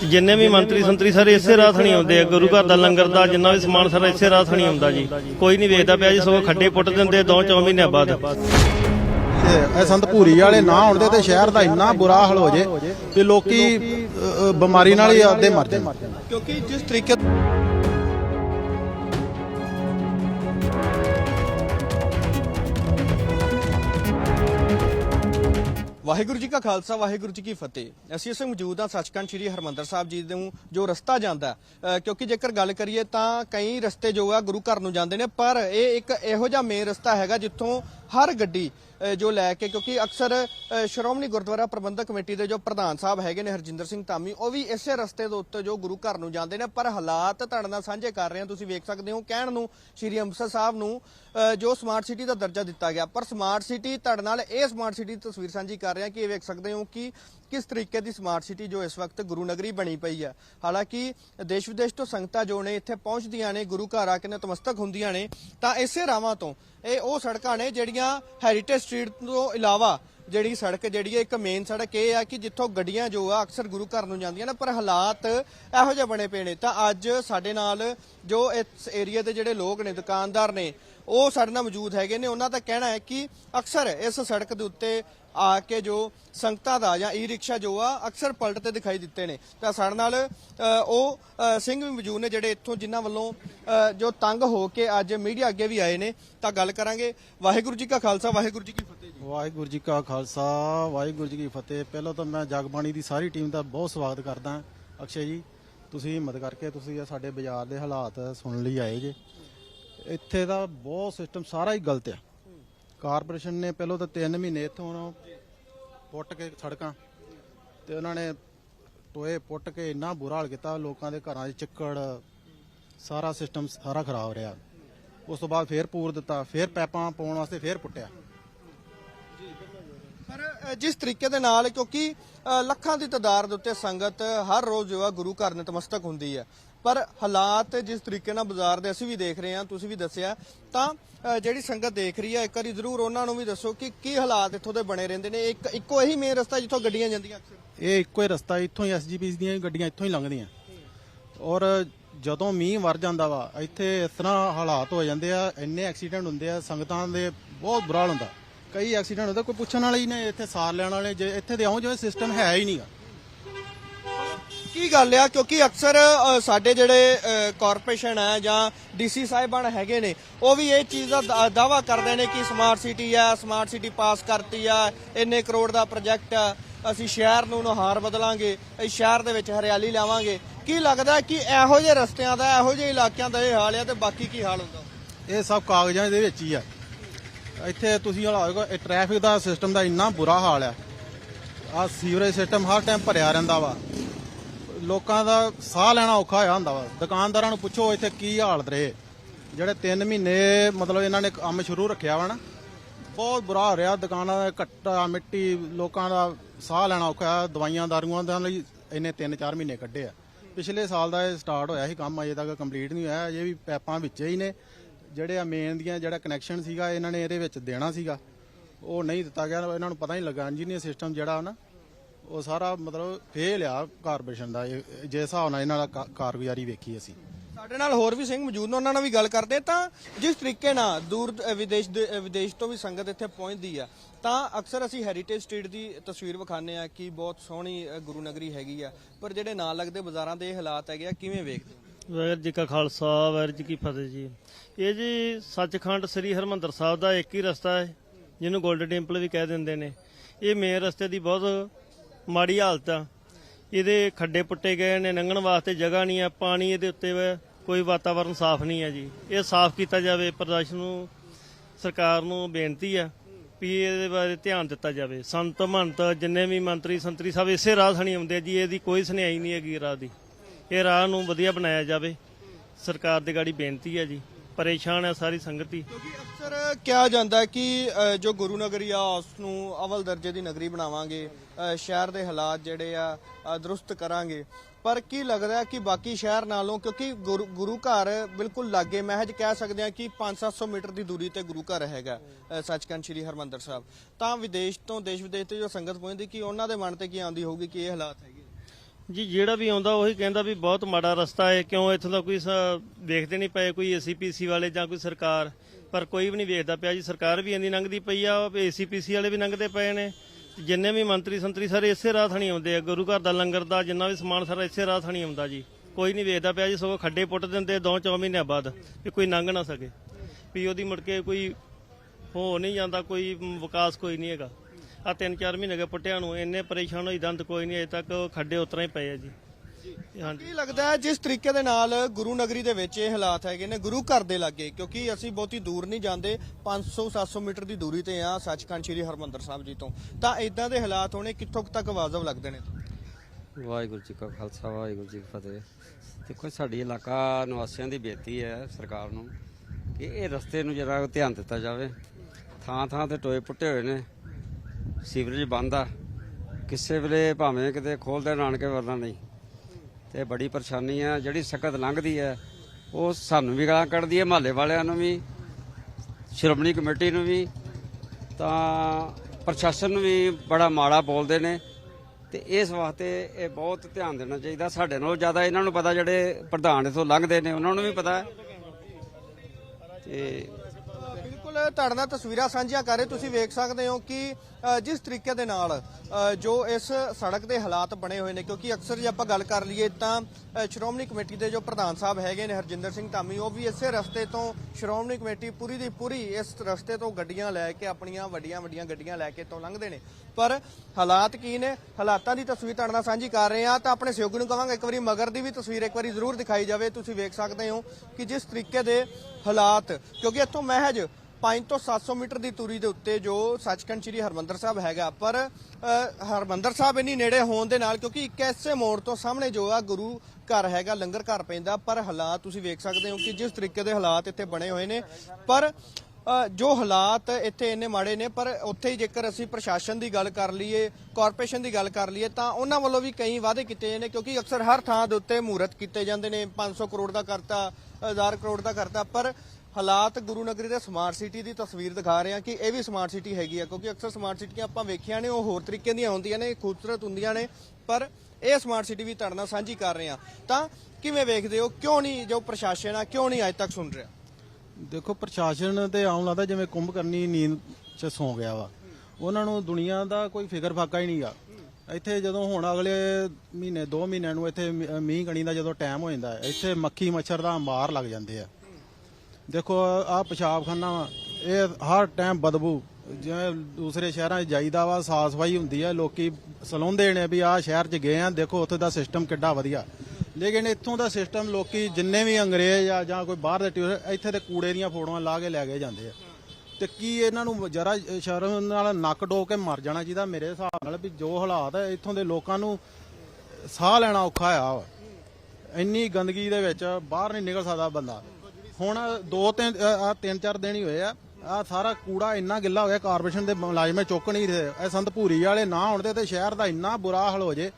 ਤੇ ਜਿੰਨੇ ਵੀ ਮੰਤਰੀ ਸੰਤਰੀ ਸਾਰੇ ਇਸੇ ਰਾਹ ਥਣੀ ਆਉਂਦੇ ਆ ਗੁਰੂ ਘਰ ਦਾ ਲੰਗਰ ਦਾ ਜਿੰਨਾ ਵੀ ਸਮਾਨ ਸਾਰਾ ਇਸੇ ਰਾਹ ਥਣੀ ਆਉਂਦਾ ਜੀ। ਕੋਈ ਨਹੀਂ ਵੇਖਦਾ ਪਿਆ ਜੀ ਸਗੋਂ ਖੱਡੇ ਪੁੱਟ ਦਿੰਦੇ ਦੋ ਚੌ ਮਹੀਨਿਆਂ ਬਾਅਦ। ਇਹ ਸੰਤ ਭੂਰੀ ਵਾਲੇ ਨਾ ਆਉਂਦੇ ਤੇ ਸ਼ਹਿਰ ਦਾ ਇੰਨਾ ਬੁਰਾ ਹਾਲ ਹੋ ਜੇ ਕਿ ਲੋਕੀ ਬਿਮਾਰੀ ਨਾਲ ਹੀ ਆਦੇ ਮਰ ਜਾਣ ਕਿਉਂਕਿ ਜਿਸ ਤਰੀਕੇ ਵਾਹਿਗੁਰੂ ਜੀ ਕਾ ਖਾਲਸਾ, ਵਾਹਿਗੁਰੂ ਜੀ ਕੀ ਫਤਿਹ ਅਸੀਂ ਇਸ ਮੌਜੂਦ ਹਾਂ ਸੱਚਖੰਡ ਸ੍ਰੀ ਹਰਮੰਦਰ ਸਾਹਿਬ ਜੀ ਦੇ ਨੂੰ, ਜੋ ਰਸਤਾ ਜਾਂਦਾ ਹੈ। ਕਿਉਂਕਿ ਜੇਕਰ ਗੱਲ ਕਰੀਏ ਤਾਂ ਕਈ ਰਸਤੇ ਜੋ ਆ ਗੁਰੂ ਘਰ ਨੂੰ ਜਾਂਦੇ ਨੇ, ਪਰ ਇਹ ਇੱਕ ਇਹੋ ਜਿਹਾ ਮੇਨ ਰਸਤਾ ਹੈਗਾ ਜਿੱਥੋਂ ਹਰ ਗੱਡੀ ਜੋ ਲੈ ਕੇ, ਕਿਉਂਕਿ ਅਕਸਰ ਸ਼੍ਰੋਮਣੀ ਗੁਰਦੁਆਰਾ ਪ੍ਰਬੰਧਕ ਕਮੇਟੀ ਦੇ ਜੋ ਪ੍ਰਧਾਨ ਸਾਹਿਬ ਹੈਗੇ ਨੇ, ਹਰਜਿੰਦਰ ਸਿੰਘ ਧਾਮੀ, ਉਹ ਵੀ ਇਸੇ ਰਸਤੇ ਦੇ ਉੱਤੇ ਜੋ ਗੁਰੂ ਘਰ ਨੂੰ ਜਾਂਦੇ ਨੇ। ਪਰ ਹਾਲਾਤ ਤੁਹਾਡੇ ਨਾਲ ਸਾਂਝੇ ਕਰ ਰਹੇ ਹਾਂ, ਤੁਸੀਂ ਵੇਖ ਸਕਦੇ ਹੋ, ਕਹਿਣ ਨੂੰ ਸ਼੍ਰੀ ਅੰਮ੍ਰਿਤਸਰ ਸਾਹਿਬ ਨੂੰ ਜੋ ਸਮਾਰਟ ਸਿਟੀ ਦਾ ਦਰਜਾ ਦਿੱਤਾ ਗਿਆ। ਪਰ ਸਮਾਰਟ ਸਿਟੀ ਤੁਹਾਡੇ ਨਾਲ ਇਹ ਸਮਾਰਟ ਸਿਟੀ ਤਸਵੀਰ ਸਾਂਝੀ ਕਰ ਰਹੇ ਹਾਂ ਕਿ ਇਹ ਵੇਖ ਸਕਦੇ ਹੋ ਕਿ ਕਿਸ ਤਰੀਕੇ ਦੀ ਸਮਾਰਟ ਸਿਟੀ ਜੋ ਇਸ ਵਕਤ ਗੁਰੂ ਨਗਰੀ ਬਣੀ ਪਈ ਹੈ? ਹਾਲਾਂਕਿ ਦੇਸ਼ ਵਿਦੇਸ਼ ਤੋਂ ਸੰਗਤਾਂ ਜੋ ਨੇ ਇੱਥੇ ਪਹੁੰਚਦੀਆਂ ਨੇ, ਗੁਰੂ ਘਰ ਆ ਕੇ ਨਤਮਸਤਕ ਹੁੰਦੀਆਂ ਨੇ, ਤਾਂ ਇਸੇ ਰਾਵਾਂ ਤੋਂ ਇਹ ਉਹ ਸੜਕਾਂ ਨੇ ਜਿਹੜੀਆਂ ਹੈਰੀਟੇਜ ਸਟਰੀਟ ਤੋਂ ਇਲਾਵਾ ਜਿਹੜੀ ਸੜਕ ਜਿਹੜੀ ਹੈ, ਇੱਕ ਮੇਨ ਸੜਕ ਇਹ ਆ ਕਿ ਜਿੱਥੋਂ ਗੱਡੀਆਂ ਜੋ ਆ ਅਕਸਰ ਗੁਰੂ ਘਰ ਨੂੰ ਜਾਂਦੀਆਂ ਨੇ, ਪਰ ਹਾਲਾਤ ਇਹੋ ਜਿਹੇ ਬਣੇ ਪਏ ਨੇ। ਤਾਂ ਅੱਜ ਸਾਡੇ ਨਾਲ ਜੋ ਇਸ ਏਰੀਆ ਦੇ ਜਿਹੜੇ ਲੋਕ ਨੇ, ਦੁਕਾਨਦਾਰ ਨੇ, ਉਹ ਸਾਡੇ ਨਾਲ ਮੌਜੂਦ ਹੈਗੇ ਨੇ। ਉਹਨਾਂ ਦਾ ਕਹਿਣਾ ਹੈ ਕਿ ਅਕਸਰ ਇਸ ਸੜਕ ਦੇ ਉੱਤੇ ਆ ਕੇ ਜੋ ਸੰਗਤਾਂ ਦਾ ਜਾਂ ਈ ਰਿਕਸ਼ਾ ਜੋ ਆ, ਅਕਸਰ ਪਲਟਦੇ ਦਿਖਾਈ ਦਿੱਤੇ ਨੇ। ਤਾਂ ਸਾਡੇ ਨਾਲ ਉਹ ਸਿੰਘ ਵੀ ਮੌਜੂਦ ਨੇ ਜਿਹੜੇ ਇੱਥੋਂ ਜਿਨ੍ਹਾਂ ਵੱਲੋਂ ਜੋ ਤੰਗ ਹੋ ਕੇ ਅੱਜ ਮੀਡੀਆ ਅੱਗੇ ਵੀ ਆਏ ਨੇ। ਤਾਂ ਗੱਲ ਕਰਾਂਗੇ ਵਾਹਿਗੁਰੂ ਜੀ ਕਾ ਖਾਲਸਾ, ਵਾਹਿਗੁਰੂ ਜੀ ਕੀ ਫਤਿਹ ਜੀ। ਵਾਹਿਗੁਰੂ ਜੀ ਕਾ ਖਾਲਸਾ, ਵਾਹਿਗੁਰੂ ਜੀ ਕੀ ਫਤਿਹ। ਪਹਿਲਾਂ ਤਾਂ ਮੈਂ ਜਗਬਾਣੀ ਦੀ ਸਾਰੀ ਟੀਮ ਦਾ ਬਹੁਤ ਸਵਾਗਤ ਕਰਦਾ ਅਕਸ਼ੇ ਜੀ, ਤੁਸੀਂ ਹਿੰਮਤ ਕਰਕੇ ਤੁਸੀਂ ਇਹ ਸਾਡੇ ਬਾਜ਼ਾਰ ਦੇ ਹਾਲਾਤ ਸੁਣਨ ਲਈ ਆਏ ਜੇ। ਇੱਥੇ ਦਾ ਬਹੁਤ ਸਿਸਟਮ ਸਾਰਾ ਹੀ ਗਲਤ ਆ। ਕਾਰਪੋਰੇਸ਼ਨ ਨੇ ਪਹਿਲਾਂ ਤਾਂ 3 ਮਹੀਨੇ ਇੱਥੋਂ ਪੁੱਟ ਕੇ ਸੜਕਾਂ ਤੇ ਉਹਨਾਂ ਨੇ ਟੋਏ ਪੁੱਟ ਕੇ ਇੰਨਾ ਬੁਰਾ ਹਾਲ ਕੀਤਾ, ਲੋਕਾਂ ਦੇ ਘਰਾਂ 'ਚ ਚੱਕੜ, ਸਾਰਾ ਸਿਸਟਮ ਸਾਰਾ ਖਰਾਬ ਰਿਹਾ। ਉਸ ਤੋਂ ਬਾਅਦ ਫੇਰ ਪੂਰ ਦਿੱਤਾ, ਫੇਰ ਪੈਪਾਂ ਪਾਉਣ ਵਾਸਤੇ ਫੇਰ ਪੁੱਟਿਆ। ਪਰ ਜਿਸ ਤਰੀਕੇ ਦੇ ਨਾਲ, ਕਿਉਂਕਿ ਲੱਖਾਂ ਦੀ ਤਾਦਾਦ ਦੇ ਉੱਤੇ ਸੰਗਤ ਹਰ ਰੋਜ਼ ਜੋ ਗੁਰੂ ਘਰ ਨਤਮਸਤਕ ਹੁੰਦੀ ਹੈ ਪਰ ਹਾਲਾਤ ਜਿਸ ਤਰੀਕੇ ਨਾਲ ਬਾਜ਼ਾਰ ਦੇ ਅਸੀਂ ਵੀ ਦੇਖ ਰਹੇ ਹਾਂ, ਤੁਸੀਂ ਵੀ ਦੱਸਿਆ, ਤਾਂ ਜਿਹੜੀ ਸੰਗਤ ਦੇਖ ਰਹੀ ਹੈ ਇੱਕ ਵਾਰੀ ਜ਼ਰੂਰ ਉਹਨਾਂ ਨੂੰ ਵੀ ਦੱਸੋ ਕਿ ਕੀ ਹਾਲਾਤ ਇੱਥੋਂ ਦੇ ਬਣੇ ਰਹਿੰਦੇ ਨੇ। ਇੱਕ, ਇੱਕੋ ਇਹੀ ਮੇਨ ਰਸਤਾ ਜਿੱਥੋਂ ਗੱਡੀਆਂ ਜਾਂਦੀਆਂ ਅਕਸਰ। ਇਹ ਇੱਕੋ ਹੀ ਰਸਤਾ, ਇੱਥੋਂ ਹੀ ਐਸਜੀਪੀਸ ਦੀਆਂ ਗੱਡੀਆਂ ਇੱਥੋਂ ਹੀ ਲੰਘਦੀਆਂ। ਔਰ ਜਦੋਂ ਮੀਂਹ ਵਰ ਜਾਂਦਾ ਵਾ, ਇੱਥੇ ਇਸ ਤਰ੍ਹਾਂ ਹਾਲਾਤ ਹੋ ਜਾਂਦੇ ਆ, ਇੰਨੇ ਐਕਸੀਡੈਂਟ ਹੁੰਦੇ ਆ, ਸੰਗਤਾਂ ਦੇ ਬਹੁਤ ਬੁਰਾ ਹਾਲ ਹੁੰਦਾ। ਕਈ ਐਕਸੀਡੈਂਟ ਹੁੰਦੇ, ਕੋਈ ਪੁੱਛਣ ਵਾਲੇ ਹੀ ਨੇ ਇੱਥੇ ਸਾਰ ਲੈਣ ਵਾਲੇ, ਜੇ ਇੱਥੇ ਦੇ ਆਉਂ, ਜਿਵੇਂ ਸਿਸਟਮ ਹੈ ਹੀ ਨਹੀਂਗਾ ਕੀ ਗੱਲ ਆ? ਕਿਉਂਕਿ ਅਕਸਰ ਅ, ਸਾਡੇ ਜਿਹੜੇ ਕਾਰਪੋਰੇਸ਼ਨ ਹੈ ਜਾਂ ਡੀਸੀ ਸਾਹਿਬਾਨ ਹੈਗੇ ਨੇ ਉਹ ਵੀ ਇਹ ਚੀਜ਼ ਦਾ ਦਾਵਾ ਕਰਦੇ ਨੇ ਕਿ ਸਮਾਰਟ ਸਿਟੀ ਆ ਸਮਾਰਟ ਸਿਟੀ ਪਾਸ ਕਰਤੀ ਆ ਇੰਨੇ ਕਰੋੜ ਦਾ ਪ੍ਰੋਜੈਕਟ ਆ ਅਸੀਂ ਸ਼ਹਿਰ ਨੂੰ ਨੁਹਾਰ ਬਦਲਾਂਗੇ ਇਸ ਸ਼ਹਿਰ ਦੇ ਵਿੱਚ ਹਰਿਆਲੀ ਲਾਵਾਂਗੇ। ਕੀ ਲੱਗਦਾ ਕਿ ਇਹੋ ਜਿਹੇ ਰਸਤਿਆਂ ਦਾ ਇਹੋ ਜਿਹੇ ਇਲਾਕਿਆਂ ਦਾ ਇਹ ਹਾਲ ਆ ਤੇ ਬਾਕੀ ਕੀ ਹਾਲ ਹੁੰਦਾ? ਇਹ ਸਭ ਕਾਗਜ਼ਾਂ ਦੇ ਵਿੱਚ ਹੀ ਆ। ਇੱਥੇ ਤੁਸੀਂ ਹਾਲ ਹੋਏਗਾ ਇਹ ਟ੍ਰੈਫਿਕ ਦਾ ਸਿਸਟਮ ਦਾ ਇੰਨਾ ਬੁਰਾ ਹਾਲ ਆ। ਆ ਸੀਵਰੇਜ ਸਿਸਟਮ ਹਰ ਟਾਈਮ ਭਰਿਆ ਰਹਿੰਦਾ ਵਾ। ਲੋਕਾਂ ਦਾ ਸਾਹ ਲੈਣਾ ਔਖਾ ਹੋਇਆ ਹੁੰਦਾ ਵਾ। ਦੁਕਾਨਦਾਰਾਂ ਨੂੰ ਪੁੱਛੋ ਇੱਥੇ ਕੀ ਹਾਲਤ ਰਹੇ। ਜਿਹੜੇ 3 ਮਹੀਨੇ ਮਤਲਬ ਇਹਨਾਂ ਨੇ ਕੰਮ ਸ਼ੁਰੂ ਰੱਖਿਆ ਵਾ ਨਾ, ਬਹੁਤ ਬੁਰਾ ਹੋ ਰਿਹਾ। ਦੁਕਾਨਾਂ ਦਾ ਘੱਟਾ, ਮਿੱਟੀ, ਲੋਕਾਂ ਦਾ ਸਾਹ ਲੈਣਾ ਔਖਾ ਹੈ ਦਵਾਈਆਂ, ਦਾਰੂਆਂ ਦੇ ਲਈ ਇਹਨੇ 3-4 ਮਹੀਨੇ ਕੱਢੇ ਆ। ਪਿਛਲੇ ਸਾਲ ਦਾ ਇਹ ਸਟਾਰਟ ਹੋਇਆ ਸੀ ਕੰਮ, ਅਜੇ ਤੱਕ ਕੰਪਲੀਟ ਨਹੀਂ ਹੋਇਆ। ਅਜੇ ਵੀ ਪੈਪਾਂ ਵਿੱਚ ਹੀ ਨੇ। ਜਿਹੜੇ ਆ ਮੇਨ ਦੀਆਂ ਜਿਹੜਾ ਕਨੈਕਸ਼ਨ ਸੀਗਾ, ਇਹਨਾਂ ਨੇ ਇਹਦੇ ਵਿੱਚ ਦੇਣਾ ਸੀਗਾ। ਉਹ ਨਹੀਂ ਦਿੱਤਾ ਗਿਆ। ਇਹਨਾਂ ਨੂੰ ਪਤਾ ਨਹੀਂ ਲੱਗਾ। ਇੰਜੀਨੀਅਰ ਸਿਸਟਮ ਜਿਹੜਾ ਨਾ ਉਹ ਸਾਰਾ ਮਤਲਬ ਫੇਲ ਆ ਕਾਰਪੋਰੇਸ਼ਨ ਦਾ ਇਹ- ਜੇ ਹਿਸਾਬ ਨਾਲ ਇਹਨਾਂ ਦਾ ਕਾ- ਕਾਰਗੁਜ਼ਾਰੀ ਵੇਖੀ ਅਸੀਂ। ਸਾਡੇ ਨਾਲ ਹੋਰ ਵੀ ਸਿੰਘ ਮੌਜੂਦ ਨੇ ਉਹਨਾਂ ਨਾਲ ਵੀ ਗੱਲ ਕਰਦੇ ਹਾਂ। ਤਾਂ ਜਿਸ ਤਰੀਕੇ ਨਾਲ ਦੂਰ ਅ, ਵਿਦੇਸ਼ ਦੇ ਅ, ਵਿਦੇਸ਼ ਤੋਂ ਵੀ ਸੰਗਤ ਇੱਥੇ ਪਹੁੰਚਦੀ ਆ ਤਾਂ ਅਕਸਰ ਅਸੀਂ ਹੈਰੀਟੇਜ ਸਟਰੀਟ ਦੀ ਤਸਵੀਰ ਵਿਖਾਉਂਦੇ ਆ ਕਿ ਬਹੁਤ ਸੋਹਣੀ ਅ, ਗੁਰੂ ਨਗਰੀ ਹੈਗੀ ਆ। ਪਰ ਜਿਹੜੇ ਨਾਲ ਲੱਗਦੇ ਬਾਜ਼ਾਰਾਂ ਦੇ ਇਹ ਹਾਲਾਤ ਹੈਗੇ ਆ ਕਿਵੇਂ ਵੇਖਦੇ ਹੋ? ਵਾਹਿਗੁਰੂ ਜੀ ਕਾ ਖਾਲਸਾ ਵਾਹਿਗੁਰੂ ਜੀ ਕੀ ਫਤਿਹ ਜੀ। ਇਹ ਜੀ ਸੱਚਖੰਡ ਸ੍ਰੀ ਹਰਮੰਦਰ ਸਾਹਿਬ ਦਾ ਇੱਕ ਹੀ ਰਸਤਾ ਹੈ ਜਿਹਨੂੰ 골ਡਨ ਟੈਂਪਲ ਵੀ ਕਹਿ ਦਿੰਦੇ ਨੇ। ਇਹ ਮੇਨ ਰਸਤੇ ਦੀ ਬਹੁਤ ਮਾੜੀ ਹਾਲਤ ਆ। ਇਹਦੇ ਖੱਡੇ ਪੁੱਟੇ ਗਏ ਨੇ ਲੰਘਣ ਵਾਸਤੇ ਜਗ੍ਹਾ ਨਹੀਂ ਆ ਪਾਣੀ ਇਹਦੇ ਉੱਤੇ ਵਾ, ਕੋਈ ਵਾਤਾਵਰਣ ਸਾਫ਼ ਨਹੀਂ ਹੈ ਜੀ। ਇਹ ਸਾਫ਼ ਕੀਤਾ ਜਾਵੇ ਪ੍ਰਸ਼ਾਸਨ ਨੂੰ ਸਰਕਾਰ ਨੂੰ ਬੇਨਤੀ ਆ ਵੀ ਇਹਦੇ ਬਾਰੇ ਧਿਆਨ ਦਿੱਤਾ ਜਾਵੇ। ਸੰਤ ਮਹੰਤ ਜਿੰਨੇ ਵੀ ਮੰਤਰੀ ਸੰਤਰੀ ਸਭ ਇਸੇ ਰਾਹ ਸਣੀ ਆਉਂਦੇ ਆ ਜੀ ਇਹਦੀ ਕੋਈ ਸੁਣਾਈ ਨਹੀਂ ਹੈਗੀ ਰਾਹ ਦੀ। ਇਹ ਰਾਹ ਨੂੰ ਵਧੀਆ ਬਣਾਇਆ ਜਾਵੇ। ਸਰਕਾਰ ਦੇ ਗਾੜੀ ਬੇਨਤੀ ਹੈ ਜੀ। ਪਰੇਸ਼ਾਨ ਹੈ ਸਾਰੀ ਸੰਗਤ। ਹੀ ਕਿਉਂਕਿ ਅਕਸਰ ਕਿਹਾ ਜਾਂਦਾ ਹੈ ਕਿ ਅ, ਜੋ ਗੁਰੂ ਨਗਰੀ ਆ ਉਸ ਨੂੰ ਅਵਲ ਦਰਜੇ ਦੀ ਨਗਰੀ ਬਣਾਵਾਂਗੇ ਅ, ਸ਼ਹਿਰ ਦੇ ਹਾਲਾਤ ਜਿਹੜੇ ਆ ਅ, ਦਰੁਸਤ ਕਰਾਂਗੇ। ਪਰ ਕੀ ਲੱਗਦਾ ਹੈ ਕਿ ਬਾਕੀ ਸ਼ਹਿਰ ਨਾਲੋਂ ਕਿਉਂਕਿ ਗੁਰੂ ਗੁਰੂ ਘਰ ਬਿਲਕੁਲ ਲਾਗੇ ਮਹਿਜ ਕਹਿ ਸਕਦੇ ਆ ਕਿ 5-700 ਮੀਟਰ ਦੀ ਦੂਰੀ ਤੇ ਗੁਰੂ ਘਰ ਹੈਗਾ ਅ, ਸੱਚਖੰਡ ਸ੍ਰੀ ਹਰਮੰਦਰ ਸਾਹਿਬ। ਤਾਂ ਵਿਦੇਸ਼ ਤੋਂ ਦੇਸ਼ ਵਿਦੇਸ਼ ਤੋਂ ਜੋ ਸੰਗਤ ਪਹੁੰਚਦੀ ਕਿ ਉਹਨਾਂ ਦੇ ਮਨ ਤੇ ਕੀ ਆਉਂਦੀ ਹੋਊਗੀ ਕਿ ਇਹ ਹਾਲਾਤ ਹੈਗੇ? ਜੀ, ਜਿਹੜਾ ਵੀ ਆਉਂਦਾ ਉਹੀ ਕਹਿੰਦਾ ਵੀ ਬਹੁਤ ਮਾੜਾ ਰਸਤਾ ਹੈ, ਕਿਉਂ ਇੱਥੋਂ ਦਾ ਕੋਈ ਸ- ਵੇਖਦੇ ਨਹੀਂ ਪਏ ਕੋਈ ਏਸੀਪੀਸੀ ਵਾਲੇ ਜਾਂ ਕੋਈ ਸਰਕਾਰ, ਪਰ ਕੋਈ ਵੀ ਨਹੀਂ ਵੇਖਦਾ ਪਿਆ ਜੀ, ਸਰਕਾਰ ਵੀ ਇੰਨੀ ਲੰਘਦੀ ਪਈ ਆ ਏਸੀਪੀਸੀ ਵਾਲੇ ਵੀ ਲੰਘਦੇ ਪਏ ਨੇ, ਜਿੰਨੇ ਵੀ ਮੰਤਰੀ ਸੰਤਰੀ ਸਾਰੇ ਇਸੇ ਰਾਹ ਥਣੀ ਆਉਂਦੇ ਆ, ਗੁਰੂ ਘਰ ਦਾ ਲੰਗਰ ਦਾ, ਜਿੰਨਾ ਵੀ ਸਮਾਨ ਸਾਰਾ ਇਸੇ ਰਾਹ ਥਣੀ ਆਉਂਦਾ ਜੀ, ਕੋਈ ਨਹੀਂ ਵੇਖਦਾ ਪਿਆ ਜੀ, ਸਗੋਂ ਖੱਡੇ ਪੁੱਟ ਦਿੰਦੇ ਦੋ ਚੌ ਮਹੀਨਿਆਂ ਬਾਅਦ, ਵੀ ਕੋਈ ਲੰਘ ਨਾ ਸਕੇ, ਵੀ ਉਹਦੀ ਮੁੜ ਕੇ ਕੋਈ ਹੋ ਨਹੀਂ ਜਾਂਦਾ, ਕੋਈ ਵਿਕਾਸ ਕੋਈ ਨਹੀਂ ਹੈਗਾ। ਆ ਤਿੰਨ ਚਾਰ ਮਹੀਨੇ ਗਏ ਪੁੱਟਿਆਂ ਨੂੰ ਇੰਨੇ ਪਰੇਸ਼ਾਨ ਹੋਈ ਦੰਦ ਕੋਈ ਨਹੀਂ ਅਜੇ ਤੱਕ ਉਹ ਖੱਡੇ ਉਤਰਾ ਹੀ ਪਏ ਆ ਜੀ। ਹਾਂਜੀ। ਕੀ ਲੱਗਦਾ ਹੈ ਜਿਸ ਤਰੀਕੇ ਦੇ ਨਾਲ ਗੁਰੂ ਨਗਰੀ ਦੇ ਵਿੱਚ ਇਹ ਹਾਲਾਤ ਹੈਗੇ ਨੇ ਗੁਰੂ ਘਰ ਦੇ ਲਾਗੇ ਕਿਉਂਕਿ ਅਸੀਂ ਬਹੁਤੀ ਦੂਰ ਨਹੀਂ ਜਾਂਦੇ 500 700 ਮੀਟਰ ਦੀ ਦੂਰੀ ਤੇ ਆ ਸੱਚਖੰਡ ਸ੍ਰੀ ਹਰਮੰਦਰ ਸਾਹਿਬ ਜੀ ਤੋਂ। ਤਾਂ ਇਦਾਂ ਦੇ ਹਾਲਾਤ ਹੋਣੇ ਕਿੱਥੋਂ ਤੱਕ ਵਾਜਬ ਲੱਗਦੇ ਨੇ? ਵਾਹਿਗੁਰੂ ਜੀ ਕਾ ਖਾਲਸਾ ਵਾਹਿਗੁਰੂ ਜੀ ਕੀ ਫਤਿਹ। ਦੇਖੋ ਸਾਡੀ ਇਲਾਕਾ ਨਿਵਾਸੀਆਂ ਦੀ ਬੇਨਤੀ ਹੈ ਸਰਕਾਰ ਨੂੰ ਕਿ ਇਹ ਰਸਤੇ ਨੂੰ ਜਰਾ ਧਿਆਨ ਦਿੱਤਾ ਜਾਵੇ। ਥਾਂ ਥਾਂ ਤੇ ਟੋਏ ਪੁੱਟੇ ਹੋਏ ਨੇ। ਸੀਵਰੇਜ ਬੰਦ ਆ। ਕਿਸੇ ਵੇਲੇ ਭਾਵੇਂ ਕਿਤੇ ਖੋਲਦੇ ਨਾਨਕੇ ਵਰਨਾ ਨਹੀਂ। ਤੇ ਬੜੀ ਪਰੇਸ਼ਾਨੀ ਆ, ਜਿਹੜੀ ਸਕਤ ਲੰਘਦੀ ਹੈ ਉਹ ਸਾਨੂੰ ਵੀ ਗਾਲਾਂ ਕੱਢਦੀ ਹੈ ਮਹੱਲੇ ਵਾਲਿਆਂ ਨੂੰ ਵੀ, ਸ਼੍ਰੋਮਣੀ ਕਮੇਟੀ ਨੂੰ ਵੀ। ਤਾਂ ਪ੍ਰਸ਼ਾਸਨ ਨੂੰ ਵੀ ਬੜਾ ਮਾੜਾ ਬੋਲਦੇ ਨੇ। ਤੇ ਇਸ ਵਾਸਤੇ ਇਹ ਬਹੁਤ ਧਿਆਨ ਦੇਣਾ ਚਾਹੀਦਾ ਸਾਡੇ ਨਾਲੋਂ। ਜ਼ਿਆਦਾ ਇਹਨਾਂ ਨੂੰ ਪਤਾ ਜਿਹੜੇ ਪ੍ਰਧਾਨ ਇਥੋਂ ਲੰਘਦੇ ਨੇ, ਉਹਨਾਂ ਨੂੰ ਵੀ ਪਤਾ। ਹੈ ਤੇ ਬਿਲਕੁਲ, ਤੁਹਾਡੇ ਨਾਲ ਤਸਵੀਰਾਂ ਸਾਂਝੀਆਂ ਕਰ ਰਹੇ। ਤੁਸੀਂ ਵੇਖ ਸਕਦੇ ਹੋ ਕਿ ਜਿਸ ਤਰੀਕੇ ਦੇ ਨਾਲ ਜੋ ਇਸ ਸੜਕ ਦੇ ਹਾਲਾਤ ਬਣੇ ਹੋਏ ਨੇ, ਕਿਉਂਕਿ ਅਕਸਰ ਜੇ ਆਪਾਂ ਗੱਲ ਕਰ ਲਈਏ ਤਾਂ ਸ਼੍ਰੋਮਣੀ ਕਮੇਟੀ ਦੇ ਜੋ ਪ੍ਰਧਾਨ ਸਾਹਿਬ ਹੈਗੇ ਨੇ, ਹਰਜਿੰਦਰ ਸਿੰਘ ਧਾਮੀ, ਉਹ ਵੀ ਇਸੇ ਰਸਤੇ ਤੋਂ ਸ਼੍ਰੋਮਣੀ ਕਮੇਟੀ ਪੂਰੀ ਦੀ ਪੂਰੀ ਇਸ ਰਸਤੇ ਤੋਂ ਗੱਡੀਆਂ ਲੈ ਕੇ, ਆਪਣੀਆਂ ਵੱਡੀਆਂ ਵੱਡੀਆਂ ਗੱਡੀਆਂ ਲੈ ਕੇ ਤੋਂ ਲੰਘਦੇ ਨੇ। ਪਰ ਹਾਲਾਤ ਕੀ ਨੇ? ਹਾਲਾਤਾਂ ਦੀ ਤਸਵੀਰ ਤੁਹਾਡੇ ਨਾਲ ਸਾਂਝੀ ਕਰ ਰਹੇ ਆ ਤਾਂ ਆਪਣੇ ਸਹਿਯੋਗੀ ਨੂੰ ਕਹਾਂਗਾ, ਇੱਕ ਵਾਰੀ ਮਗਰ ਦੀ ਵੀ ਤਸਵੀਰ ਇੱਕ ਵਾਰੀ ਜ਼ਰੂਰ ਦਿਖਾਈ ਜਾਵੇ। ਤੁਸੀਂ ਵੇਖ ਸਕਦੇ ਹੋ ਕਿ ਜਿਸ ਤਰੀਕੇ ਦੇ ਹਾਲਾਤ, ਕਿਉਂਕਿ ਇੱਥੋਂ ਮਹਿਜ 5 ਤੋਂ 700 ਮੀਟਰ ਦੀ ਦੂਰੀ ਦੇ ਉੱਤੇ ਜੋ ਸੱਚਖੰਡ ਸ੍ਰੀ ਹਰਮੰਦਰ ਸਾਹਿਬ ਹੈਗਾ। ਪਰ ਅ, ਹਰਮੰਦਰ ਸਾਹਿਬ ਇੰਨੀ ਨੇੜੇ ਹੋਣ ਦੇ ਨਾਲ ਕਿਉਂਕਿ ਇੱਕ ਐਸੇ ਮੋੜ ਤੋਂ ਸਾਹਮਣੇ ਜੋ ਆ ਗੁਰੂ ਘਰ ਹੈਗਾ ਲੰਗਰ ਘਰ ਪੈਂਦਾ। ਪਰ ਹਾਲਾਤ ਤੁਸੀਂ ਵੇਖ ਸਕਦੇ ਹੋ ਕਿ ਜਿਸ ਤਰੀਕੇ ਦੇ ਹਾਲਾਤ ਇੱਥੇ ਬਣੇ ਹੋਏ ਨੇ। ਪਰ ਜੋ ਹਾਲਾਤ ਇੱਥੇ ਇੰਨੇ ਮਾੜੇ ਨੇ ਪਰ ਉੱਥੇ ਹੀ ਜੇਕਰ ਅਸੀਂ ਪ੍ਰਸ਼ਾਸਨ ਦੀ ਗੱਲ ਕਰ ਲਈਏ ਕਾਰਪੋਰੇਸ਼ਨ ਦੀ ਗੱਲ ਕਰ ਲਈਏ ਤਾਂ ਉਹਨਾਂ ਵੱਲੋਂ ਵੀ ਕਈ ਵਾਅਦੇ ਕੀਤੇ ਨੇ ਕਿਉਂਕਿ ਅਕਸਰ ਹਰ ਥਾਂ ਦੇ ਉੱਤੇ ਮਹੂਰਤ ਕੀਤੇ ਜਾਂਦੇ ਨੇ। 500 ਕਰੋੜ ਦਾ ਕਰਤਾ 1000 ਕਰੋੜ ਦਾ ਕਰਤਾ। ਪਰ ਹਾਲਾਤ ਗੁਰੂ ਨਗਰੀ ਦੇ ਸਮਾਰਟ ਸਿਟੀ ਦੀ ਤਸਵੀਰ ਦਿਖਾ ਰਹੇ ਹਾਂ ਕਿ ਇਹ ਵੀ ਸਮਾਰਟ ਸਿਟੀ ਹੈਗੀ ਆ, ਕਿਉਂਕਿ ਅਕਸਰ ਸਮਾਰਟ ਸਿਟੀਆਂ ਆਪਾਂ ਵੇਖੀਆਂ ਨੇ, ਉਹ ਹੋਰ ਤਰੀਕੇ ਦੀਆਂ ਹੁੰਦੀਆਂ ਨੇ, ਖੂਬਸੂਰਤ ਹੁੰਦੀਆਂ ਨੇ, ਪਰ ਇਹ ਸਮਾਰਟ ਸਿਟੀ ਵੀ ਤੁਹਾਡੇ ਨਾਲ ਸਾਂਝੀ ਕਰ ਰਹੇ ਹਾਂ। ਤਾਂ ਕਿਵੇਂ ਵੇਖਦੇ ਹੋ? ਕਿਉਂ ਨਹੀਂ ਜੋ ਪ੍ਰਸ਼ਾਸਨ ਆ, ਕਿਉਂ ਨਹੀਂ ਅਜੇ ਤੱਕ ਸੁਣ ਰਿਹਾ? ਦੇਖੋ, ਪ੍ਰਸ਼ਾਸਨ ਤੇ ਆਉਣ ਲੱਗਦਾ ਜਿਵੇਂ ਕੁੰਭ ਕਰਨੀ ਨੀਂਦ ਚ ਸੌ ਗਿਆ ਵਾ। ਉਹਨਾਂ ਨੂੰ ਦੁਨੀਆ ਦਾ ਕੋਈ ਫਿਕਰ ਫਾਕਾ ਹੀ ਨਹੀਂਗਾ। ਇੱਥੇ ਜਦੋਂ ਹੁਣ ਅਗਲੇ ਮਹੀਨੇ 2 ਮਹੀਨਿਆਂ ਨੂੰ ਇੱਥੇ ਮੀਂਹ ਕਣੀ ਦਾ ਜਦੋਂ ਟਾਈਮ ਹੋ ਜਾਂਦਾ, ਇੱਥੇ ਮੱਖੀ ਮੱਛਰ ਦਾ ਮਾਰ ਲੱਗ ਜਾਂਦੇ ਆ। ਦੇਖੋ, ਆਹ ਪਿਸ਼ਾਬਖਾਨਾ ਵਾ। ਇਹ ਹਰ ਟਾਈਮ ਬਦਬੂ। ਜਿਵੇਂ ਦੂਸਰੇ ਸ਼ਹਿਰਾਂ 'ਚ ਜਾਈਦਾ ਵਾ ਸਾਫ਼ ਸਫ਼ਾਈ ਹੁੰਦੀ ਹੈ ਲੋਕੀ ਸਲਾਉਂਦੇ ਨੇ ਵੀ ਆਹ ਸ਼ਹਿਰ 'ਚ ਗਏ ਆ, ਦੇਖੋ ਉੱਥੇ ਦਾ ਸਿਸਟਮ ਕਿੱਡਾ ਵਧੀਆ। ਲੇਕਿਨ ਇੱਥੋਂ ਦਾ ਸਿਸਟਮ ਲੋਕੀ ਜਿੰਨੇ ਵੀ ਅੰਗਰੇਜ਼ ਆ ਜਾਂ ਕੋਈ ਬਾਹਰ ਦੇ ਟੂਰਿਸਟ ਇੱਥੇ ਤੇ ਕੂੜੇ ਦੀਆਂ ਫੋਟੋਆਂ ਲਾ ਕੇ ਲੈ ਕੇ ਜਾਂਦੇ ਆ। ਤੇ ਕੀ ਇਹਨਾਂ ਨੂੰ ਜਰਾ ਸ਼ਰਮ ਨਾਲ ਨੱਕ ਡੋ ਕੇ ਮਰ ਜਾਣਾ ਚਾਹੀਦਾ ਮੇਰੇ ਹਿਸਾਬ ਨਾਲ ਵੀ ਜੋ ਹਾਲਾਤ ਹੈ ਇੱਥੋਂ ਦੇ ਲੋਕਾਂ ਨੂੰ ਸਾਹ ਲੈਣਾ ਔਖਾ ਆ ਇੰਨੀ ਗੰਦਗੀ ਦੇ ਵਿੱਚ ਬਾਹਰ ਨਹੀਂ ਨਿਕਲ ਸਕਦਾ ਬੰਦਾ। ਹੁਣ ਦੋ ਤਿੰਨ ਆ ਤਿੰਨ ਚਾਰ ਦਿਨ ਹੀ ਹੋਏ ਆ। ਆ ਸਾਰਾ ਕੂੜਾ ਇੰਨਾ ਗਿੱਲਾ ਹੋ ਗਿਆ ਕਾਰਪੋਰੇਸ਼ਨ ਦੇ ਮੁਲਾਜ਼ਮੇ ਚੁੱਕ ਨਹੀਂ ਰਹੇ। ਇਹ ਸੰਤ ਭੂਰੀ ਵਾਲੇ ਨਾ ਦੇ ਤੇ ਸ਼ਹਿਰ ਦਾ ਇੰਨਾ ਬੁਰਾ ਹਾਲ ਹੋ ਜੇ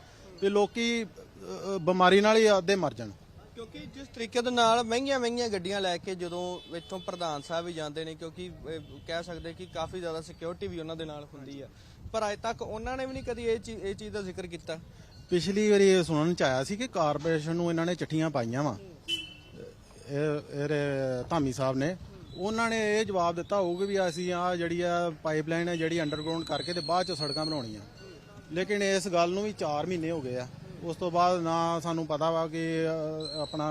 ਵੀ ਲੋਕੀ ਅ, ਬਿਮਾਰੀ ਨਾਲ ਹੀ ਅੱਧੇ ਮਰ ਜਾਣ। ਕਿਉਂਕਿ ਜਿਸ ਤਰੀਕੇ ਦੇ ਨਾਲ ਮਹਿੰਗੀਆਂ ਮਹਿੰਗੀਆਂ ਗੱਡੀਆਂ ਲੈ ਕੇ ਜਦੋਂ ਇੱਥੋਂ ਪ੍ਰਧਾਨ ਸਾਹਿਬ ਵੀ ਜਾਂਦੇ ਨੇ ਕਿਉਂਕਿ ਅਹ, ਕਹਿ ਸਕਦੇ ਕਿ ਕਾਫੀ ਜ਼ਿਆਦਾ ਸਿਕਿਉਰਿਟੀ ਵੀ ਉਹਨਾਂ ਦੇ ਨਾਲ ਹੁੰਦੀ ਆ। ਪਰ ਅਜੇ ਤੱਕ ਉਹਨਾਂ ਨੇ ਵੀ ਨਹੀਂ ਕਦੀ ਇਹ ਚੀਜ਼ ਇਹ ਚੀਜ਼ ਦਾ ਜ਼ਿਕਰ ਕੀਤਾ। ਪਿਛਲੀ ਵਾਰੀ ਇਹ ਸੁਣਨ ਚ ਆਇਆ ਸੀ ਕਿ ਕਾਰਪੋਰੇਸ਼ਨ ਨੂੰ ਇਹਨਾਂ ਨੇ ਚਿੱਠੀਆਂ ਪਾਈਆਂ ਵਾ। ਇਹ ਇਹਦੇ ਧਾਮੀ ਸਾਹਿਬ ਨੇ, ਉਹਨਾਂ ਨੇ ਇਹ ਜਵਾਬ ਦਿੱਤਾ ਹੋਊਗਾ ਵੀ ਅਸੀਂ ਆ ਜਿਹੜੀ ਆ ਪਾਈਪਲਾਈਨ ਹੈ ਜਿਹੜੀ ਅੰਡਰਗਰਾਉਂਡ ਕਰਕੇ ਤੇ ਬਾਅਦ ਚ ਸੜਕਾਂ ਬਣਾਉਣੀਆਂ। ਲੇਕਿਨ ਇਸ ਗੱਲ ਨੂੰ ਵੀ 4 ਮਹੀਨੇ ਹੋ ਗਏ ਆ। ਉਸ ਤੋਂ ਬਾਅਦ ਨਾ ਸਾਨੂੰ ਪਤਾ ਵਾ ਕਿ ਆਪਣਾ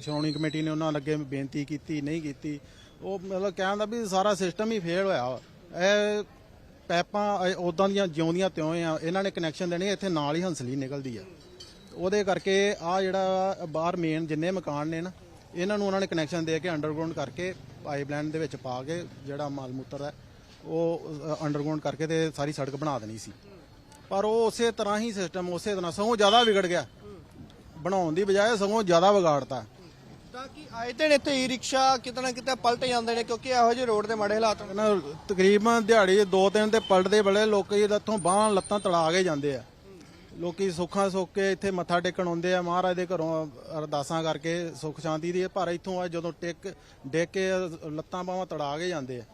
ਸ਼੍ਰੋਮਣੀ ਕਮੇਟੀ ਨੇ ਉਹਨਾਂ ਅੱਗੇ ਬੇਨਤੀ ਕੀਤੀ, ਨਹੀਂ ਕੀਤੀ। ਉਹ ਮਤਲਬ ਕਹਿਣ ਦਾ ਵੀ ਸਾਰਾ ਸਿਸਟਮ ਹੀ ਫੇਲ ਹੋਇਆ ਵਾ। ਇਹ ਪੈਪਾਂ ਉਦਾਂ ਦੀਆਂ ਜਿਉਂਦੀਆਂ ਤਿਉਂ ਆ, ਇਹਨਾਂ ਨੇ ਕਨੈਕਸ਼ਨ ਦੇਣੇ ਇੱਥੇ ਨਾਲ ਹੀ ਹੰਸਲੀ ਨਿਕਲਦੀ ਆ। ਉਹਦੇ ਕਰਕੇ ਆ ਜਿਹੜਾ ਬਾਹਰ ਮੇਨ ਜਿੰਨੇ ਮਕਾਨ ਨੇ ਨਾ ਇਹਨਾਂ ਨੂੰ ਉਹਨਾਂ ਨੇ ਕਨੈਕਸ਼ਨ ਦੇ ਕੇ ਅੰਡਰਗਰਾਉਂਡ ਕਰਕੇ ਪਾਈਪਲਾਈਨ ਦੇ ਵਿੱਚ ਪਾ ਕੇ ਜਿਹੜਾ ਮਾਲ ਮੂਤਰ ਹੈ ਉਹ ਅੰਡਰਗਰਾਉਂਡ ਕਰਕੇ ਤੇ ਸਾਰੀ ਸੜਕ ਬਣਾ ਦੇਣੀ ਸੀ। ਪਰ ਉਹ ਉਸੇ ਤਰ੍ਹਾਂ ਹੀ ਸਿਸਟਮ ਉਸੇ ਤਰ੍ਹਾਂ ਸਗੋਂ ਜ਼ਿਆਦਾ ਵਿਗੜ ਗਿਆ। ਬਣਾਉਣ ਦੀ ਬਜਾਏ ਸਗੋਂ ਜ਼ਿਆਦਾ ਵਿਗਾੜਤਾ। ਤਾਂ ਕਿ ਆਏ ਦਿਨ ਇੱਥੇ ਈ ਰਿਕਸ਼ਾ ਕਿਤੇ ਨਾ ਕਿਤੇ ਪਲਟ ਜਾਂਦੇ ਨੇ ਕਿਉਂਕਿ ਇਹੋ ਜਿਹੇ ਰੋਡ ਦੇ ਮਾੜੇ ਹਾਲਾਤ ਨਾ ਤਕਰੀਬਨ ਦਿਹਾੜੀ ਦੋ ਤਿੰਨ ਤੇ ਪਲਟਦੇ ਬੜੇ ਲੋਕੀ ਇੱਥੋਂ ਬਾਹਾਂ ਲੱਤਾਂ ਤੜਾ ਕੇ ਜਾਂਦੇ ਆ। ਲੋਕੀ ਸੁੱਖਾਂ ਸੁੱਖ ਕੇ ਇੱਥੇ ਮੱਥਾ ਟੇਕਣ ਆਉਂਦੇ ਆ। ਮਹਾਰਾਜ ਦੇ ਘਰੋਂ ਅਰਦਾਸਾਂ ਕਰਕੇ ਸੁੱਖ ਸ਼ਾਂਤੀ ਦੀ। ਪਰ ਇੱਥੋਂ ਆ ਜਦੋਂ ਟੇਕ ਡੇਕ ਕੇ ਲੱਤਾਂ ਬਾਹਾਂ ਤੜਾ ਕੇ ਜਾਂਦੇ ਆ।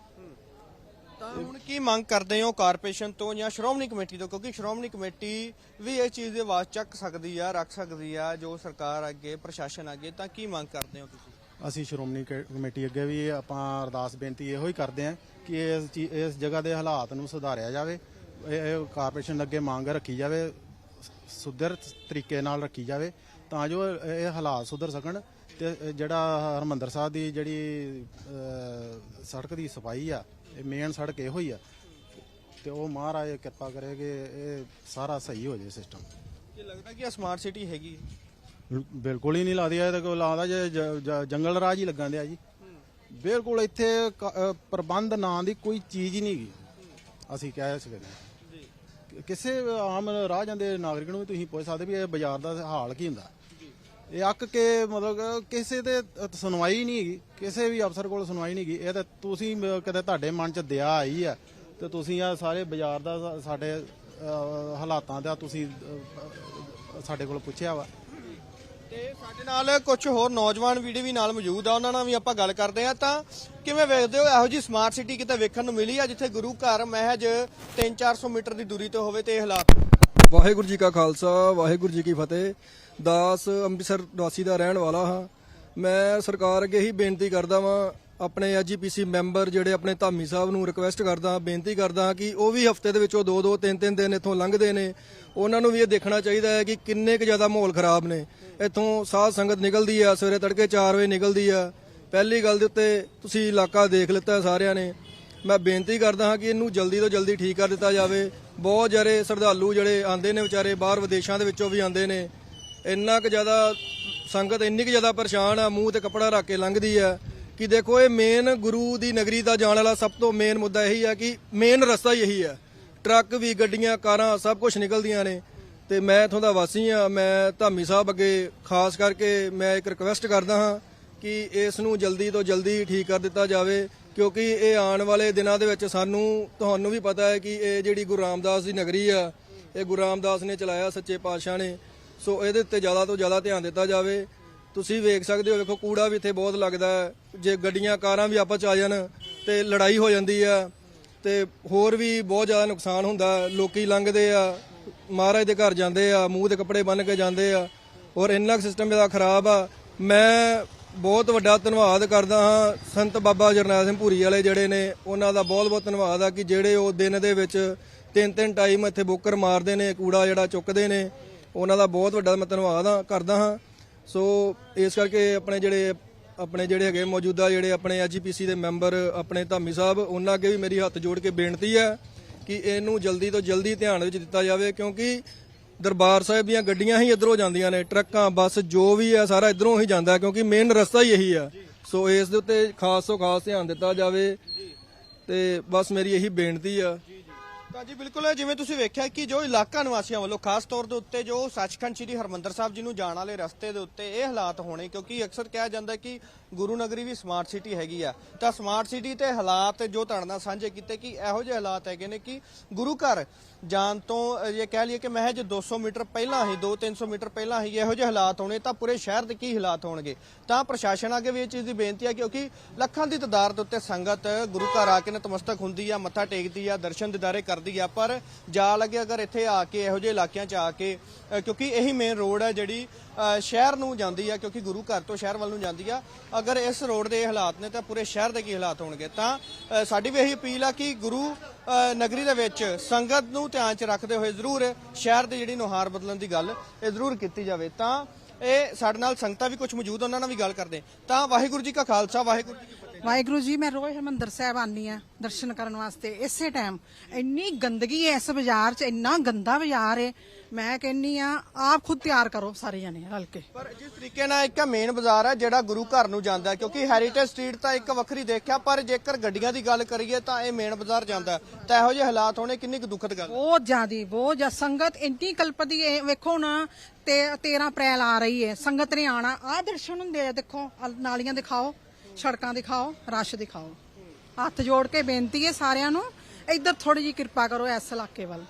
ਤਾਂ ਹੁਣ ਕੀ ਮੰਗ ਕਰਦੇ ਹੋ ਕਾਰਪੋਰੇਸ਼ਨ ਤੋਂ ਜਾਂ ਸ਼੍ਰੋਮਣੀ ਕਮੇਟੀ ਤੋਂ? ਕਿਉਂਕਿ ਸ਼੍ਰੋਮਣੀ ਕਮੇਟੀ ਵੀ ਇਹ ਚੀਜ਼ ਦੇ ਆਵਾਜ਼ ਚੱਕ ਸਕਦੀ ਆ ਰੱਖ ਸਕਦੀ ਆ ਜੋ ਸਰਕਾਰ ਅੱਗੇ ਪ੍ਰਸ਼ਾਸਨ ਅੱਗੇ ਤਾਂ ਕੀ ਮੰਗ ਕਰਦੇ ਹੋ ਤੁਸੀਂ? ਅਸੀਂ ਸ਼੍ਰੋਮਣੀ ਕਮੇਟੀ ਅੱਗੇ ਵੀ ਆਪਾਂ ਅਰਦਾਸ ਬੇਨਤੀ ਇਹੋ ਹੀ ਕਰਦੇ ਹਾਂ ਕਿ ਇਸ ਇਸ ਜਗ੍ਹਾ ਦੇ ਹਾਲਾਤ ਨੂੰ ਸੁਧਾਰਿਆ ਜਾਵੇ। ਇਹ ਇਹ ਕਾਰਪੋਰੇਸ਼ਨ ਅੱਗੇ ਮੰਗ ਰੱਖੀ ਜਾਵੇ। ਸੁਧਰ ਤਰੀਕੇ ਨਾਲ ਰੱਖੀ ਜਾਵੇ ਤਾਂ ਜੋ ਇਹ ਹਾਲਾਤ ਸੁਧਰ ਸਕਣ ਤੇ ਜਿਹੜਾ ਹਰਮੰਦਰ ਸਾਹਿਬ ਦੀ ਜਿਹੜੀ ਸੜਕ ਦੀ ਸਫ਼ਾਈ ਆ ਇਹ ਮੇਨ ਸੜਕ ਇਹੋ ਹੀ ਆ। ਤੇ ਉਹ ਮਹਾਰਾਜ ਕਿਰਪਾ ਕਰੇ ਕਿ ਇਹ ਸਾਰਾ ਸਹੀ ਹੋ ਜਾਏ ਸਿਸਟਮ ਇਹ ਲੱਗਦਾ ਕਿ ਇਹ ਸਮਾਰਟ ਸਿਟੀ ਹੈਗੀ। ਬਿਲਕੁਲ ਹੀ ਨਹੀਂ ਲੱਗਦੀ ਇਹ ਤਾਂ ਕੋਈ ਲੱਗਦਾ ਜੇ ਜੰਗਲ ਰਾਜ ਹੀ ਲੱਗਣ ਦਿਆ ਜੀ। ਬਿਲਕੁਲ ਇੱਥੇ ਪ੍ਰਬੰਧ ਨਾਂ ਦੀ ਕੋਈ ਚੀਜ਼ ਹੀ ਨਹੀਂ ਗਈ ਅਸੀਂ ਕਹਿ ਸਕਦੇ ਹਾਂ। ਕਿਸੇ ਆਮ ਰਾਹ ਜਾਂਦੇ ਨਾਗਰਿਕ ਨੂੰ ਵੀ ਤੁਸੀਂ ਪੁੱਛ ਸਕਦੇ ਵੀ ਇਹ ਬਾਜ਼ਾਰ ਦਾ ਹਾਲ ਕੀ ਹੁੰਦਾ। ਇਹ ਅੱਕ ਕੇ ਮਤਲਬ ਕਿਸੇ ਤੇ ਸੁਣਵਾਈ ਨਹੀਂ ਹੈਗੀ, ਕਿਸੇ ਵੀ ਅਫਸਰ ਕੋਲ ਸੁਣਵਾਈ ਨਹੀਂ ਹੈਗੀ। ਇਹ ਤਾਂ ਤੁਸੀਂ ਕਦੇ ਤੁਹਾਡੇ ਮਨ 'ਚ ਦਇਆ ਆਈ ਆ ਤੇ ਤੁਸੀਂ ਆ ਸਾਰੇ ਬਾਜ਼ਾਰ ਦਾ ਸਾਡੇ ਹਾਲਾਤਾਂ ਦਾ ਤੁਸੀਂ ਸਾਡੇ ਕੋਲ ਪੁੱਛਿਆ ਵਾ। ਤੇ ਸਾਡੇ ਨਾਲ ਕੁਝ ਹੋਰ ਨੌਜਵਾਨ ਵੀਡੀਓ ਵੀ ਨਾਲ ਮੌਜੂਦ ਆ, ਉਹਨਾਂ ਨਾਲ ਵੀ ਆਪਾਂ ਗੱਲ ਕਰਦੇ ਆ ਤਾਂ ਕਿਵੇਂ ਵੇਖਦੇ ਹੋ? ਇਹੋ ਜੀ ਸਮਾਰਟ ਸਿਟੀ ਕਿਤੇ ਵੇਖਣ ਨੂੰ ਮਿਲੀ ਆ, ਜਿੱਥੇ ਗੁਰੂ ਘਰ ਮਹਿਜ 3-400 ਮੀਟਰ ਦੀ ਦੂਰੀ ਤੇ ਹੋਵੇ ਤੇ ਇਹ ਹਾਲਾਤ? ਵਾਹਿਗੁਰੂ ਜੀ ਕਾ ਖਾਲਸਾ, ਵਾਹਿਗੁਰੂ ਜੀ ਕੀ ਫਤਿਹ। ਦਾਸ ਅੰਮ੍ਰਿਤਸਰ ਵਾਸੀ ਦਾ ਰਹਿਣ ਵਾਲਾ ਹਾਂ। ਮੈਂ ਸਰਕਾਰ ਅੱਗੇ ਹੀ ਬੇਨਤੀ ਕਰਦਾ ਵਾਂ ਆਪਣੇ ਐਜੀਪੀਸੀ ਮੈਂਬਰ ਜਿਹੜੇ ਆਪਣੇ ਧਾਮੀ ਸਾਹਿਬ ਨੂੰ ਰਿਕੁਐਸਟ ਕਰਦਾ, ਬੇਨਤੀ ਕਰਦਾ ਹਾਂ ਕਿ ਉਹ ਵੀ ਹਫ਼ਤੇ ਦੇ ਵਿੱਚੋਂ ਦੋ ਦੋ ਤਿੰਨ ਤਿੰਨ ਦਿਨ ਇੱਥੋਂ ਲੰਘਦੇ ਨੇ। ਉਹਨਾਂ ਨੂੰ ਵੀ ਇਹ ਦੇਖਣਾ ਚਾਹੀਦਾ ਹੈ ਕਿ ਕਿੰਨੇ ਕੁ ਜ਼ਿਆਦਾ ਮਾਹੌਲ ਖਰਾਬ ਨੇ। ਇੱਥੋਂ ਸਾਧ ਸੰਗਤ ਨਿਕਲਦੀ ਆ, ਸਵੇਰੇ ਤੜਕੇ 4 ਵਜੇ ਨਿਕਲਦੀ ਆ। ਪਹਿਲੀ ਗੱਲ ਦੇ ਉੱਤੇ ਤੁਸੀਂ ਇਲਾਕਾ ਦੇਖ ਲਿੱਤਾ ਸਾਰਿਆਂ ਨੇ। ਮੈਂ ਬੇਨਤੀ ਕਰਦਾ ਹਾਂ ਕਿ ਇਹਨੂੰ ਜਲਦੀ ਤੋਂ ਜਲਦੀ ਠੀਕ ਕਰ ਦਿੱਤਾ ਜਾਵੇ। ਬਹੁਤ ਸਾਰੇ ਸ਼ਰਧਾਲੂ ਜਿਹੜੇ ਆਂਦੇ ਨੇ ਵਿਚਾਰੇ, ਬਾਹਰ ਵਿਦੇਸ਼ਾਂ ਦੇ ਵਿੱਚੋਂ ਵੀ ਆਂਦੇ ਨੇ। ਇੰਨਾ ਕੁ ਜ਼ਿਆਦਾ ਸੰਗਤ ਇੰਨੀ ਕੁ ਜ਼ਿਆਦਾ ਪਰੇਸ਼ਾਨ ਆ, ਮੂੰਹ ਤੇ ਕੱਪੜਾ ਰੱਖ ਕੇ ਲੰਘਦੀ ਆ। ਕਿ ਦੇਖੋ ਇਹ ਮੇਨ ਗੁਰੂ ਦੀ ਨਗਰੀ ਦਾ ਜਾਣ ਵਾਲਾ ਸਭ ਤੋਂ ਮੇਨ ਮੁੱਦਾ ਇਹੀ ਆ ਕਿ ਮੇਨ ਰਸਤਾ ਹੀ ਇਹੀ ਹੈ ਟਰੱਕ ਵੀ, ਗੱਡੀਆਂ, ਕਾਰਾਂ ਸਭ ਕੁਝ ਨਿਕਲਦੀਆਂ ਨੇ। ਤੇ ਮੈਂ ਇਥੋਂ ਦਾ ਵਾਸੀ ਆ। ਮੈਂ ਧਾਮੀ ਸਾਹਿਬ ਅੱਗੇ ਖਾਸ ਕਰਕੇ ਮੈਂ ਇੱਕ ਰਿਕਵੈਸਟ ਕਰਦਾ ਹਾਂ ਕਿ ਇਸ ਨੂੰ ਜਲਦੀ ਤੋਂ ਜਲਦੀ ਠੀਕ ਕਰ ਦਿੱਤਾ ਜਾਵੇ, ਕਿਉਂਕਿ ਇਹ ਆਉਣ ਵਾਲੇ ਦਿਨਾਂ ਦੇ ਵਿੱਚ ਸਾਨੂੰ, ਤੁਹਾਨੂੰ ਵੀ ਪਤਾ ਹੈ ਕਿ ਇਹ ਜਿਹੜੀ ਗੁਰੂ ਰਾਮਦਾਸ ਦੀ ਨਗਰੀ ਆ, ਇਹ ਗੁਰੂ ਰਾਮਦਾਸ ਨੇ ਚਲਾਇਆ ਸੱਚੇ ਪਾਤਸ਼ਾਹ ਨੇ। ਸੋ ਇਹਦੇ ਉੱਤੇ ਜ਼ਿਆਦਾ ਤੋਂ ਜ਼ਿਆਦਾ ਧਿਆਨ ਦਿੱਤਾ ਜਾਵੇ। ਤੁਸੀਂ ਵੇਖ ਸਕਦੇ ਹੋ ਵੇਖੋ ਕੂੜਾ ਵੀ ਇੱਥੇ ਬਹੁਤ ਲੱਗਦਾ ਹੈ। ਜੇ ਗੱਡੀਆਂ, ਕਾਰਾਂ ਵੀ ਆਪਸ ਚ ਆ ਜਾਣ ਤੇ ਲੜਾਈ ਹੋ ਜਾਂਦੀ ਆ ਤੇ ਹੋਰ ਵੀ ਬਹੁਤ ਜ਼ਿਆਦਾ ਨੁਕਸਾਨ ਹੁੰਦਾ ਹੈ। ਲੋਕੀ ਲੰਘਦੇ ਆ, ਮਹਾਰਾਜ ਦੇ ਘਰ ਜਾਂਦੇ ਆ, ਮੂੰਹ ਦੇ ਕੱਪੜੇ ਬੰਨ ਕੇ ਜਾਂਦੇ ਆ ਔਰ ਇੰਨਾ ਸਿਸਟਮ ਇਹਦਾ ਖਰਾਬ ਆ। ਮੈਂ ਬਹੁਤ ਵੱਡਾ ਧੰਨਵਾਦ ਕਰਦਾ ਹਾਂ ਸੰਤ ਬਾਬਾ ਜਰਨੈਲ ਸਿੰਘ ਭੂਰੀ ਵਾਲੇ ਜਿਹੜੇ ਨੇ, ਉਹਨਾਂ ਦਾ ਬਹੁਤ ਬਹੁਤ ਧੰਨਵਾਦ ਆ ਕਿ ਜਿਹੜੇ ਉਹ ਦਿਨ ਦੇ ਵਿੱਚ ਤਿੰਨ ਤਿੰਨ ਟਾਈਮ ਇੱਥੇ ਬੁੱਕਰ ਮਾਰਦੇ ਨੇ, ਕੂੜਾ ਜਿਹੜਾ ਚੁੱਕਦੇ ਨੇ। ਉਹਨਾਂ ਦਾ ਬਹੁਤ ਵੱਡਾ ਮੈਂ ਧੰਨਵਾਦ ਆ, ਕਰਦਾ ਹਾਂ। ਸੋ ਇਸ ਕਰਕੇ ਆਪਣੇ ਜਿਹੜੇ ਆਪਣੇ ਜਿਹੜੇ ਹੈਗੇ ਮੌਜੂਦਾ ਜਿਹੜੇ ਆਪਣੇ ਐਜੀਪੀਸੀ ਦੇ ਮੈਂਬਰ ਆਪਣੇ ਧਾਮੀ ਸਾਹਿਬ, ਉਹਨਾਂ ਅੱਗੇ ਵੀ ਮੇਰੀ ਹੱਥ ਜੋੜ ਕੇ ਬੇਨਤੀ ਹੈ ਕਿ ਇਹਨੂੰ ਜਲਦੀ ਤੋਂ ਜਲਦੀ ਧਿਆਨ ਵਿੱਚ ਦਿੱਤਾ ਜਾਵੇ, ਕਿਉਂਕਿ ਦਰਬਾਰ ਸਾਹਿਬ ਦੀਆਂ ਗੱਡੀਆਂ ਹੀ ਇਧਰੋਂ ਜਾਂਦੀਆਂ ਨੇ, ਟਰੱਕਾਂ, ਬੱਸ ਜੋ ਵੀ ਹੈ, ਸਾਰਾ ਇਧਰੋਂ ਹੀ ਜਾਂਦਾ, ਕਿਉਂਕਿ ਮੇਨ ਰਸਤਾ ਹੀ ਇਹੀ ਆ। ਸੋ ਇਸ ਦੇ ਉੱਤੇ ਖਾਸ ਤੋਂ ਖਾਸ ਧਿਆਨ ਦਿੱਤਾ ਜਾਵੇ ਤੇ ਬਸ ਮੇਰੀ ਇਹੀ ਬੇਨਤੀ ਆ। ਤਾਂ ਜੀ ਬਿਲਕੁਲ, ਜਿਵੇਂ ਤੁਸੀਂ ਵੇਖਿਆ ਕਿ ਜੋ ਇਲਾਕਾ ਨਿਵਾਸੀਆਂ ਵੱਲੋਂ ਖਾਸ ਤੌਰ ਦੇ ਉੱਤੇ ਜੋ ਸੱਚਖੰਡ ਸ੍ਰੀ ਹਰਮੰਦਰ ਸਾਹਿਬ ਜੀ ਨੂੰ ਜਾਣ ਵਾਲੇ ਰਸਤੇ ਦੇ ਉੱਤੇ ਇਹ ਹਾਲਾਤ ਹੋਣੇ, ਕਿਉਂਕਿ ਅਕਸਰ ਕਿਹਾ ਜਾਂਦਾ ਕਿ ਗੁਰੂ ਨਗਰੀ ਵੀ ਸਮਾਰਟ ਸਿਟੀ ਹੈਗੀ ਆ। ਤਾਂ ਸਮਾਰਟ ਸਿਟੀ ਤੇ ਹਾਲਾਤ ਜੋ ਤੁਹਾਡੇ ਨਾਲ ਸਾਂਝੇ ਕੀਤੇ ਕਿ ਇਹੋ ਜਿਹੇ ਹਾਲਾਤ ਹੈਗੇ ਨੇ ਕਿ ਗੁਰੂ ਘਰ ਜਾਣ ਤੋਂ ਅ, ਇਹ ਕਹਿ ਲਈਏ ਕਿ ਮਹਿਜ 200 ਮੀਟਰ ਪਹਿਲਾਂ ਹੀ 2-300 ਮੀਟਰ ਪਹਿਲਾਂ ਹੀ ਇਹੋ ਜਿਹੇ ਹਾਲਾਤ ਹੋਣੇ ਤਾਂ ਪੂਰੇ ਸ਼ਹਿਰ ਦੇ ਕੀ ਹਾਲਾਤ ਹੋਣਗੇ? ਤਾਂ ਪ੍ਰਸ਼ਾਸਨ ਅੱਗੇ ਵੀ ਇਹ ਚੀਜ਼ ਦੀ ਬੇਨਤੀ ਹੈ ਕਿਉਂਕਿ ਲੱਖਾਂ ਦੀ ਤਦਾਦ ਦੇ ਉੱਤੇ ਸੰਗਤ ਗੁਰੂ ਘਰ ਆ ਕੇ ਨਤਮਸਤਕ ਹੁੰਦੀ ਆ ਮੱਥਾ ਟੇਕਦੀ ਆ ਦਰਸ਼ਨ ਦਿਦਾਰੇ ਕਰਦੀ ਆ ਪਰ ਜਾ ਲੱਗੇ ਅਗਰ ਇੱਥੇ ਆ ਕੇ ਇਹੋ ਜਿਹੇ ਇਲਾਕਿਆਂ 'ਚ ਆ ਕੇ ਕਿਉਂਕਿ ਇਹੀ ਮੇਨ ਰੋਡ ਹੈ ਜਿਹੜੀ ਸ਼ਹਿਰ ਨੂੰ ਜਾਂਦੀ ਆ, ਕਿਉਂਕਿ ਗੁਰੂ ਘਰ ਤੋਂ ਸ਼ਹਿਰ ਵੱਲ ਨੂੰ ਜਾਂਦੀ ਆ। ਅਗਰ ਇਸ ਰੋਡ ਦੇ ਇਹ ਹਾਲਾਤ ਨੇ ਤਾਂ ਪੂਰੇ ਸ਼ਹਿਰ ਦੇ ਕੀ ਹਾਲਾਤ ਹੋਣਗੇ? ਤਾਂ ਸਾਡੀ ਵੀ ਇਹੀ ਅਪੀਲ ਆ ਕਿ ਗੁਰੂ ਨਗਰੀ ਦੇ ਵਿੱਚ ਸੰਗਤ ਨੂੰ ਧਿਆਨ 'ਚ ਰੱਖਦੇ ਹੋਏ ਜ਼ਰੂਰ ਸ਼ਹਿਰ ਦੀ ਜਿਹੜੀ ਨੁਹਾਰ ਬਦਲਣ ਦੀ ਗੱਲ ਇਹ ਜ਼ਰੂਰ ਕੀਤੀ ਜਾਵੇ। ਤਾਂ, ਇਹ ਸਾਡੇ ਨਾਲ ਸੰਗਤਾਂ ਵੀ ਕੁਝ ਮੌਜੂਦ ਉਹਨਾਂ ਨਾਲ ਵੀ ਗੱਲ ਕਰਦੇ ਤਾਂ, ਵਾਹਿਗੁਰੂ ਜੀ ਕਾ ਖਾਲਸਾ, ਵਾਹਿਗੁਰੂ ਜੀ ਵਾਹਿਗੁਰੂ ਜੀ ਮੈਂ ਰੋਜ਼ ਹਰਿਮੰਦਰ ਸਾਹਿਬ ਆਨੀ ਆ ਦਰਸ਼ਨ ਕਰਨ ਵਾਸਤੇ। ਇਸੇ ਟਾਈਮ ਇੰਨੀ ਗੰਦਗੀ ਹੈ ਇਸ ਬਾਜ਼ਾਰ 'ਚ ਇੰਨਾ ਗੰਦਾ ਬਾਜ਼ਾਰ ਹੈ। ਮੈਂ ਕਹਿੰਨੀ ਆ ਆਪ ਖੁਦ ਤਿਆਰ ਕਰੋ ਸਾਰੇ ਜਣੇ ਰਲ ਕੇ। ਪਰ ਜਿਸ ਤਰੀਕੇ ਨਾਲ ਇੱਕ ਮੇਨ ਬਾਜ਼ਾਰ ਹੈ ਜਿਹੜਾ ਗੁਰੂ ਘਰ ਨੂੰ ਜਾਂਦਾ ਕਿਉਂਕਿ ਹੈਰੀਟੇਜ ਸਟਰੀਟ ਤਾਂ ਇੱਕ ਵੱਖਰੀ ਦੇਖਿਆ ਪਰ ਜੇਕਰ ਗੱਡੀਆਂ ਦੀ ਗੱਲ ਕਰੀਏ ਤਾਂ ਇਹ ਮੇਨ ਬਾਜ਼ਾਰ ਜਾਂਦਾ। ਤਾਂ ਇਹੋ ਜਿਹੇ ਹਾਲਾਤ ਹੋਣੇ ਕਿੰਨੀ ਕੁ ਦੁਖਦ ਗੱਲ। ਬਹੁਤ ਜ਼ਿਆਦੀ ਬਹੁਤ ਜ਼ਿਆਦਾ ਸੰਗਤ ਇੰਨੀ ਕਲਪਦੀ ਹੈ ਵੇਖੋ ਨਾ ਤੇ 13 ਅਪ੍ਰੈਲ ਆ ਰਹੀ ਹੈ ਸੰਗਤ ਨੇ ਆਣਾ ਆ ਦਰਸ਼ਨ ਹੁੰਦੇ ਆ ਦੇਖੋ ਨਾਲੀਆਂ ਦਿਖਾਓ। ਸੜਕਾਂ ਦਿਖਾਓ, ਰਸ਼ ਦਿਖਾਓ। ਹੱਥ ਜੋੜ ਕੇ ਬੇਨਤੀ ਹੈ ਸਾਰਿਆਂ ਨੂੰ, ਇੱਧਰ ਥੋੜੀ ਜੀ ਕਿਰਪਾ ਕਰੋ ਇਸ ਇਲਾਕੇ ਵੱਲ।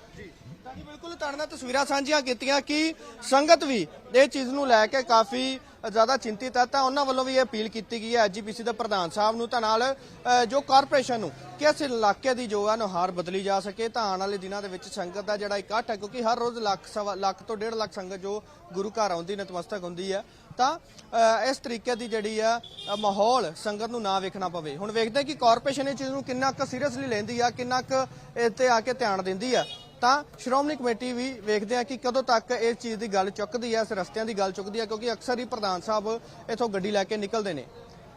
ਤਾਂ ਜੀ, ਬਿਲਕੁਲ ਤੁਹਾਡੇ ਨਾਲ ਤਸਵੀਰਾਂ ਸਾਂਝੀਆਂ ਕੀਤੀਆਂ ਕਿ ਸੰਗਤ ਵੀ ਇਹ ਚੀਜ਼ ਨੂੰ ਲੈ ਕੇ ਕਾਫੀ ਜ਼ਿਆਦਾ ਚਿੰਤਿਤ ਹੈ। ਤਾਂ ਉਹਨਾਂ ਵੱਲੋਂ ਵੀ ਇਹ ਅਪੀਲ ਕੀਤੀ ਗਈ ਹੈ ਐਜੀਪੀਸੀ ਦੇ ਪ੍ਰਧਾਨ ਸਾਹਿਬ ਨੂੰ ਤਾਂ ਨਾਲ ਜੋ ਕਾਰਪੋਰੇਸ਼ਨ ਨੂੰ ਕਿ ਇਸ ਇਲਾਕੇ ਦੀ ਜੋ ਹੈ ਨੁਹਾਰ ਬਦਲੀ ਜਾ ਸਕੇ ਤਾਂ ਆਉਣ ਵਾਲੇ ਦਿਨਾਂ ਦੇ ਵਿੱਚ ਸੰਗਤ ਦਾ ਜਿਹੜਾ ਇਕੱਠ ਹੈ, ਕਿਉਂਕਿ ਹਰ ਰੋਜ਼ ਲੱਖ ਸਵਾ ਲੱਖ ਤੋਂ ਡੇਢ ਲੱਖ ਸੰਗਤ ਜੋ ਗੁਰੂ ਘਰ ਆਉਂਦੀ, ਨਤਮਸਤਕ ਹੁੰਦੀ ਹੈ। ਤਾਂ ਇਸ ਤਰੀਕੇ ਦੀ ਜਿਹੜੀ ਆ ਮਾਹੌਲ ਸੰਗਤ ਨੂੰ ਨਾ ਵੇਖਣਾ ਪਵੇ। ਹੁਣ ਵੇਖਦੇ ਹਾਂ ਕਿ ਕਾਰਪੋਰੇਸ਼ਨ ਇਹ ਚੀਜ਼ ਨੂੰ ਕਿੰਨਾ ਕੁ ਸੀਰੀਅਸਲੀ ਲੈਂਦੀ ਆ, ਕਿੰਨਾ ਕੁ ਇਹ ਤੇ ਆ ਕੇ ਧਿਆਨ ਦਿੰਦੀ ਆ। ਤਾਂ, ਸ਼੍ਰੋਮਣੀ ਕਮੇਟੀ ਵੀ ਵੇਖਦੇ ਆ ਕਿ ਕਦੋਂ ਤੱਕ ਇਸ ਚੀਜ਼ ਦੀ ਗੱਲ ਚੁੱਕਦੀ ਹੈ ਇਸ ਰਸਤਿਆਂ ਦੀ ਗੱਲ ਚੁੱਕਦੀ ਹੈ ਕਿਉਂਕਿ ਅਕਸਰ ਹੀ ਪ੍ਰਧਾਨ ਸਾਹਿਬ ਇਥੋਂ ਗੱਡੀ ਲੈ ਕੇ ਨਿਕਲਦੇ ਨੇ।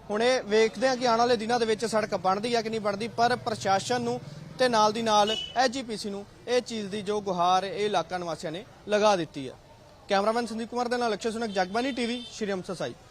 ਹੁਣ ਇਹ ਵੇਖਦੇ ਆ ਕਿ ਆਉਣ ਵਾਲੇ ਦਿਨਾਂ ਦੇ ਵਿੱਚ ਸੜਕ ਬਣਦੀ ਆ ਕਿ ਨਹੀਂ ਬਣਦੀ, ਪਰ ਪ੍ਰਸ਼ਾਸਨ ਨੂੰ ਤੇ ਨਾਲ ਦੀ ਨਾਲ ਐਜੀਪੀਸੀ ਨੂੰ ਇਹ ਚੀਜ਼ ਦੀ ਜੋ ਗੁਹਾਰ ਇਹ ਇਲਾਕਾ ਨਿਵਾਸੀਆਂ ਨੇ ਲਗਾ ਦਿੱਤੀ ਹੈ ਕੈਮਰਾਮੈਨ ਸੰਦੀਪ ਕੁਮਾਰ ਦੇ ਨਾਲ ਅਕਸ਼ੇ ਸੁਨਕ ਜਗਬਾਨੀ ਟੀਵੀ ਸ਼੍ਰੀ ਅੰਮ੍ਰਿਤਸਰ ਸਾਹਿਬ